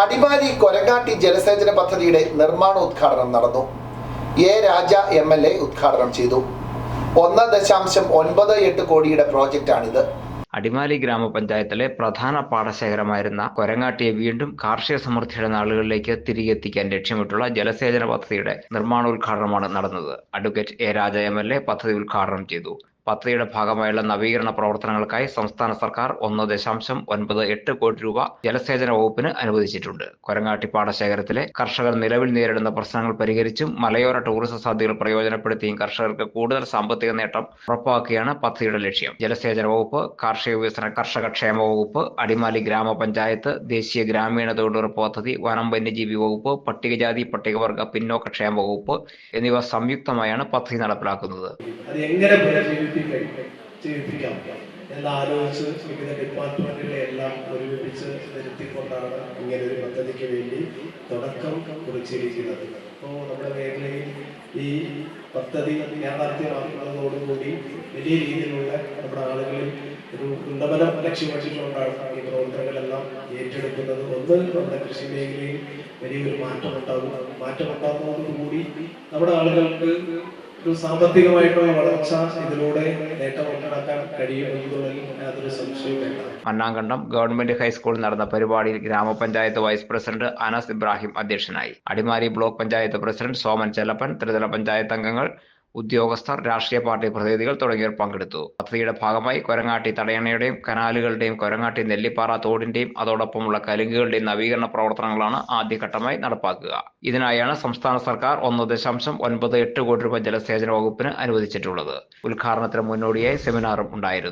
അടിമാലി കൊരങ്ങാട്ടി ജലസേചന പദ്ധതിയുടെ നിർമ്മാണോദ്ഘാടനം നടന്നു. A Raja M L A ഉദ്ഘാടനം ചെയ്തു. ഒന്ന് ദശാംശം ഒൻപത് എട്ട് കോടിയുടെ പ്രോജക്റ്റാണിത്. അടിമാലി ഗ്രാമപഞ്ചായത്തിലെ പ്രധാന പാടശേഖരമായിരുന്ന കൊരങ്ങാട്ടിയെ വീണ്ടും കാർഷിക സമൃദ്ധിയുടെ നാളുകളിലേക്ക് തിരികെ എത്തിക്കാൻ ലക്ഷ്യമിട്ടുള്ള ജലസേചന പദ്ധതിയുടെ നിർമ്മാണോദ്ഘാടനമാണ് നടന്നത്. Advocate A Raja M L A പദ്ധതി ഉദ്ഘാടനം ചെയ്തു. പദ്ധതിയുടെ ഭാഗമായുള്ള നവീകരണ പ്രവർത്തനങ്ങൾക്കായി സംസ്ഥാന സർക്കാർ ഒന്ന് ദശാംശം ഒൻപത് എട്ട് കോടി രൂപ ജലസേചന വകുപ്പിന് അനുവദിച്ചിട്ടുണ്ട്. കൊരങ്ങാട്ടി പാടശേഖരത്തിലെ കർഷകർ നിലവിൽ നേരിടുന്ന പ്രശ്നങ്ങൾ പരിഹരിച്ചും മലയോര ടൂറിസം സാധ്യതകൾ പ്രയോജനപ്പെടുത്തിയും കർഷകർക്ക് കൂടുതൽ സാമ്പത്തിക നേട്ടം ഉറപ്പാക്കുകയാണ് പദ്ധതിയുടെ ലക്ഷ്യം. ജലസേചന വകുപ്പ് കാർഷിക വികസന കർഷക ക്ഷേമ വകുപ്പ് അടിമാലി ഗ്രാമപഞ്ചായത്ത് ദേശീയ ഗ്രാമീണ തൊഴിലുറപ്പ് പദ്ധതി വനം വന്യജീവി വകുപ്പ് പട്ടികജാതി പട്ടികവർഗ പിന്നോക്ക ക്ഷേമ വകുപ്പ് എന്നിവ സംയുക്തമായാണ് പദ്ധതി നടപ്പിലാക്കുന്നത്. അത് എങ്ങനെ പുനർജീവിപ്പിക്കാം ജീവിപ്പിക്കാം എന്ന് ആലോചിച്ച് വിവിധ ഡിപ്പാർട്ട്മെന്റുകളെ എല്ലാം ഒരുമിപ്പിച്ച് നിർത്തിക്കൊണ്ടാണ് ഇങ്ങനെ ഒരു പദ്ധതിക്ക് വേണ്ടി തുടക്കം കുറിച്ചിരിക്കുന്നത്. അപ്പോൾ നമ്മുടെ മേഖലയിൽ ഈ പദ്ധതി യാഥാർത്ഥ്യമാക്കുന്നതോടുകൂടി വലിയ രീതിയിലുള്ള നമ്മുടെ ആളുകളിൽ ഒരു ഉന്നമനം ലക്ഷ്യമിട്ടിട്ടുകൊണ്ടാണ് ഈ പ്രവർത്തനങ്ങളെല്ലാം ഏറ്റെടുക്കുന്നത്. ഒന്ന് നമ്മുടെ കൃഷി മേഖലയിൽ വലിയൊരു മാറ്റമുണ്ടാകും. മാറ്റമുണ്ടാകുന്നതോടുകൂടി നമ്മുടെ ആളുകൾക്ക് ഒരു സാമ്പത്തികമായിട്ടുള്ള വളർച്ച ഇതിലൂടെ നേട്ടമുണ്ടാക്കാൻ കഴിയുമെന്നുള്ളതിൽ യാതൊരു സംശയവും വേണ്ട. മന്നാങ്കണ്ടം ഗവൺമെന്റ് ഹൈസ്കൂളിൽ നടന്ന പരിപാടിയിൽ ഗ്രാമപഞ്ചായത്ത് വൈസ് പ്രസിഡന്റ് അനസ് ഇബ്രാഹിം അധ്യക്ഷനായി. അടിമാലി ബ്ലോക്ക് പഞ്ചായത്ത് പ്രസിഡന്റ് സോമൻ ചെല്ലപ്പൻ ത്രിതല പഞ്ചായത്ത് അംഗങ്ങൾ ഉദ്യോഗസ്ഥർ രാഷ്ട്രീയ പാർട്ടി പ്രതിനിധികൾ തുടങ്ങിയവർ പങ്കെടുത്തു. പദ്ധതിയുടെ ഭാഗമായി കൊരങ്ങാട്ടി തടയണയുടെയും കനാലുകളുടെയും കൊരങ്ങാട്ടി നെല്ലിപ്പാറ തോടിന്റെയും അതോടൊപ്പമുള്ള കലുങ്കുകളുടെയും നവീകരണ പ്രവർത്തനങ്ങളാണ് ആദ്യഘട്ടമായി നടപ്പാക്കുക. ഇതിനായാണ് സംസ്ഥാന സർക്കാർ ഒന്ന് ദശാംശം ഒൻപത് എട്ട് കോടി രൂപ ജലസേചന വകുപ്പിന് അനുവദിച്ചിട്ടുള്ളത്. ഉദ്ഘാടനത്തിന് മുന്നോടിയായി സെമിനാറും ഉണ്ടായിരുന്നു.